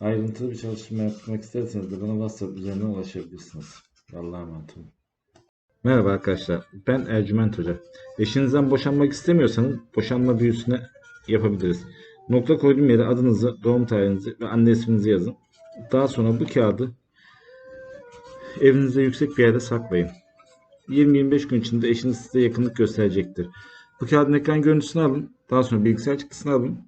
Ayrıntılı bir çalışma yapmak isterseniz de bana WhatsApp üzerinden ulaşabilirsiniz. Allah'a emanet olun. Merhaba arkadaşlar. Ben Ercüment Hoca. Eşinizden boşanmak istemiyorsanız boşanma büyüsüne yapabiliriz. Nokta koyduğum yere adınızı, doğum tarihinizi ve anne isminizi yazın. Daha sonra bu kağıdı evinizde yüksek bir yerde saklayın. 20-25 gün içinde eşiniz size yakınlık gösterecektir. Bu kağıdın ekran görüntüsünü alın. Daha sonra bilgisayar çıktısını alın.